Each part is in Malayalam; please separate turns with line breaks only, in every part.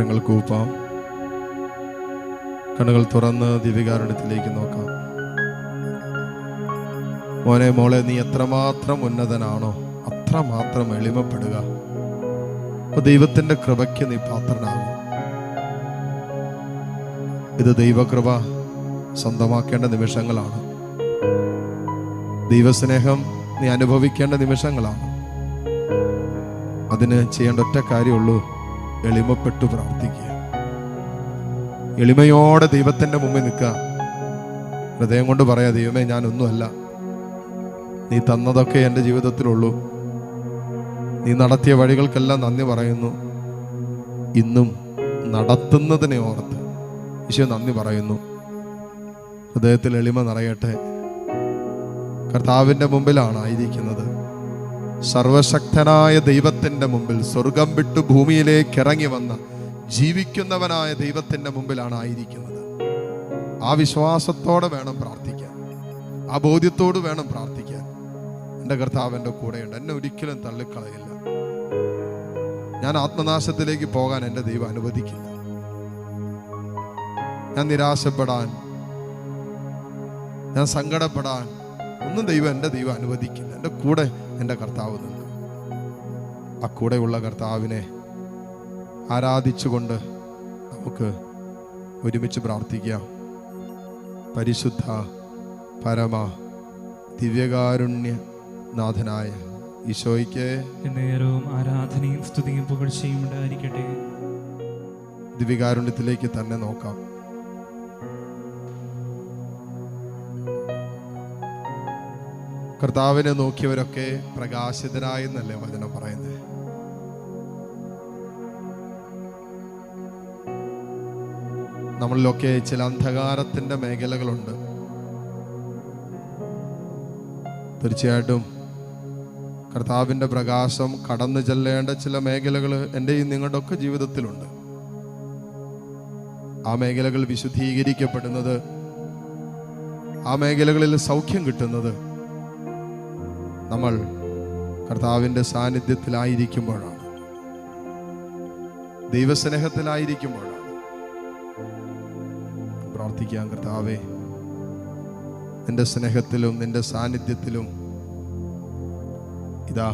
കരങ്ങൾ കൂപ്പാം. കണ്ണുകൾ തുറന്ന് ദിവികാരണത്തിലേക്ക് നോക്കാം. മോനെ മോളെ നീ എത്രമാത്രം ഉന്നതനാണോ അത്രമാത്രം എളിമപ്പെടുക. ദൈവത്തിന്റെ കൃപയ്ക്ക് നീ പാത്രനാകും. ഇത് ദൈവകൃപ സ്വന്തമാക്കേണ്ട നിമിഷങ്ങളാണ്. ദൈവസ്നേഹം നീ അനുഭവിക്കേണ്ട നിമിഷങ്ങളാണ്. അതിന് ചെയ്യേണ്ട ഒറ്റ കാര്യമുള്ളൂ എളിമപ്പെട്ടു പ്രാർത്ഥിക്കുക. എളിമയോടെ ദൈവത്തിന്റെ മുമ്പിൽ നിൽക്കുക. ഹൃദയം കൊണ്ട് പറയാ ദൈവമേ ഞാനൊന്നുമല്ല നീ തന്നതൊക്കെ എന്റെ ജീവിതത്തിലുള്ളൂ. നീ നടത്തിയ വഴികൾക്കെല്ലാം നന്ദി പറയുന്നു. ഇന്നും നടത്തുന്നതിനെ ഓർത്ത് ഈശോ നന്ദി പറയുന്നു. ഹൃദയത്തിൽ എളിമ നിറയട്ടെ. കർത്താവിന്റെ മുമ്പിലാണ് ആയിരിക്കുന്നത്. സർവശക്തനായ ദൈവത്തിന്റെ മുമ്പിൽ സ്വർഗം വിട്ടു ഭൂമിയിലേക്ക് ഇറങ്ങി വന്ന ജീവിക്കുന്നവനായ ദൈവത്തിന്റെ മുമ്പിലാണ് ആയിരിക്കുന്നത്. ആ വിശ്വാസത്തോടെ വേണം പ്രാർത്ഥിക്കാൻ. ആ ബോധ്യത്തോട് വേണം പ്രാർത്ഥിക്കാൻ. എന്റെ കർത്താവ് എന്റെ കൂടെയുണ്ട്. എന്നെ ഒരിക്കലും തള്ളിക്കളയില്ല. ഞാൻ ആത്മനാശത്തിലേക്ക് പോകാൻ എന്റെ ദൈവം അനുവദിക്കില്ല. ഞാൻ നിരാശപ്പെടാൻ ഞാൻ സങ്കടപ്പെടാൻ ഒന്നും ദൈവം എന്റെ ദൈവം അനുവദിക്കില്ല. എന്റെ കൂടെ എന്റെ കർത്താവ് നിൽക്കും ആ കൂടെയുള്ള കർത്താവിനെ ആരാധിച്ചുകൊണ്ട് നമുക്ക് ഒരുമിച്ച് പ്രാർത്ഥിക്കാം. പരിശുദ്ധ പരമ ദിവ്യകാരുണ്യ നാഥനായ ഈശോയ്ക്ക്
നേരവും ആരാധനയും സ്തുതിയും പുകഴ്ചയും ഉണ്ടായിരിക്കട്ടെ.
ദിവ്യകാരുണ്യത്തിലേക്ക് തന്നെ നോക്കാം. കർത്താവിനെ നോക്കിയവരൊക്കെ പ്രകാശിതരായെന്നല്ലേ വചനം പറയുന്നത്. നമ്മളിലൊക്കെ ചില അന്ധകാരത്തിന്റെ മേഖലകളുണ്ട്. തീർച്ചയായിട്ടും കർത്താവിന്റെ പ്രകാശം കടന്നു ചെല്ലേണ്ട ചില മേഖലകൾ എന്റെയും നിങ്ങളുടെ ഒക്കെ ജീവിതത്തിലുണ്ട്. ആ മേഖലകൾ വിശുദ്ധീകരിക്കപ്പെടുന്നത് ആ മേഖലകളിൽ സൗഖ്യം കിട്ടുന്നത് നമ്മൾ കർത്താവിന്റെ സാന്നിധ്യത്തിലായിരിക്കുമ്പോഴാണ്. ദൈവസ്നേഹത്തിലായിരിക്കുമ്പോഴാണ്. പ്രാർത്ഥിക്കാം കർത്താവേ. നിന്റെ സ്നേഹത്തിലും നിന്റെ സാന്നിധ്യത്തിലും ഇതാ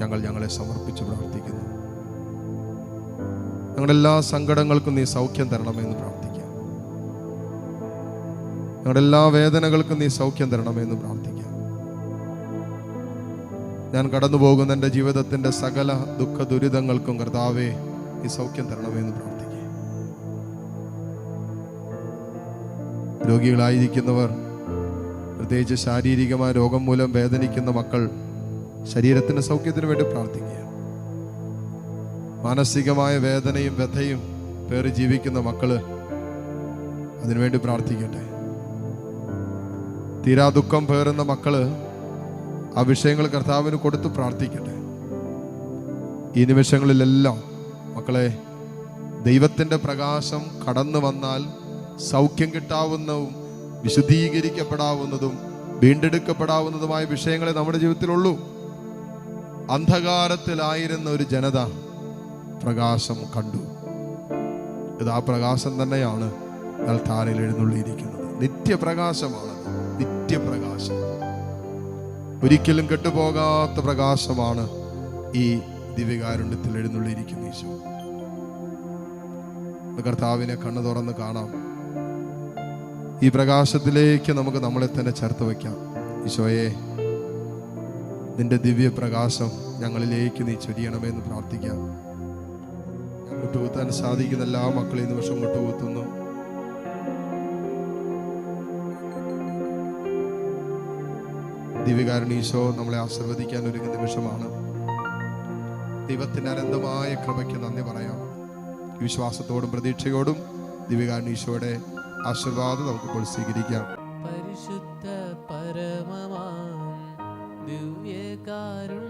ഞങ്ങൾ ഞങ്ങളെ സമർപ്പിച്ച് പ്രാർത്ഥിക്കുന്നു. ഞങ്ങളെല്ലാ സങ്കടങ്ങൾക്കും നീ സൗഖ്യം തരണമെന്ന് പ്രാർത്ഥിക്കാം. ഞങ്ങളുടെ എല്ലാ വേദനകൾക്കും നീ സൗഖ്യം തരണമെന്ന് പ്രാർത്ഥിക്കാം. ഞാൻ കടന്നു പോകുന്ന എന്റെ ജീവിതത്തിന്റെ സകല ദുഃഖ ദുരിതങ്ങൾക്കും കർത്താവേ ഈ സൗഖ്യം തരണമെന്ന് പ്രാർത്ഥിക്കുക രോഗികളായിരിക്കുന്നവർ പ്രത്യേകിച്ച് ശാരീരികമായ രോഗം മൂലം വേദനിക്കുന്ന മക്കൾ ശരീരത്തിന്റെ സൗഖ്യത്തിന് വേണ്ടി പ്രാർത്ഥിക്കുക. മാനസികമായ വേദനയും വ്യഥയും പേറി ജീവിക്കുന്ന മക്കൾ അതിനുവേണ്ടി പ്രാർത്ഥിക്കട്ടെ. തീരാ ദുഃഖം പേറുന്ന മക്കൾ ആ വിഷയങ്ങൾ കർത്താവിന് കൊടുത്ത് പ്രാർത്ഥിക്കട്ടെ. ഈ നിമിഷങ്ങളിലെല്ലാം മക്കളെ ദൈവത്തിന്റെ പ്രകാശം കടന്നു വന്നാൽ സൗഖ്യം കിട്ടാവുന്നതും വിശുദ്ധീകരിക്കപ്പെടാവുന്നതും വീണ്ടെടുക്കപ്പെടാവുന്നതുമായ വിഷയങ്ങളെ നമ്മുടെ ജീവിതത്തിലുള്ളൂ. അന്ധകാരത്തിലായിരുന്ന ഒരു ജനത പ്രകാശം കണ്ടു. ഇത് ആ പ്രകാശം തന്നെയാണ് താരയിൽ എഴുന്നള്ളിയിരിക്കുന്നത്. നിത്യപ്രകാശമാണ് നിത്യപ്രകാശം. ഒരിക്കലും കെട്ടുപോകാത്ത പ്രകാശമാണ് ഈ ദിവ്യകാരുണ്യത്തിൽ എഴുന്നള്ളിയിരിക്കുന്ന ഈശോ. കർത്താവിനെ കണ്ണു തുറന്ന് കാണാം. ഈ പ്രകാശത്തിലേക്ക് നമുക്ക് നമ്മളെ തന്നെ ചേർത്ത് വയ്ക്കാം. ഈശോയെ നിന്റെ ദിവ്യ പ്രകാശം ഞങ്ങളിലേക്ക് നീ ചൊരിയണമെന്ന് പ്രാർത്ഥിക്കാം. മുട്ടുകുത്താൻ സാധിക്കുന്ന എല്ലാ മക്കളെയും നിമിഷം മുട്ടുകുത്തുന്നു. ദിവ്യകാരുണ ഈശോ നമ്മളെ ആശീർവദിക്കാൻ ഒരു നിമിഷമാണ്. ദൈവത്തിന് അനന്തമായ കൃപയ്ക്ക് നന്ദി പറയാം. വിശ്വാസത്തോടും പ്രതീക്ഷയോടും ദിവ്യകാരുണീശോയുടെ ആശീർവാദം ആശീർവാദം നമുക്കിപ്പോൾ സ്വീകരിക്കാം. പരിശുദ്ധ പരമമാ ദിവ്യകാരുണ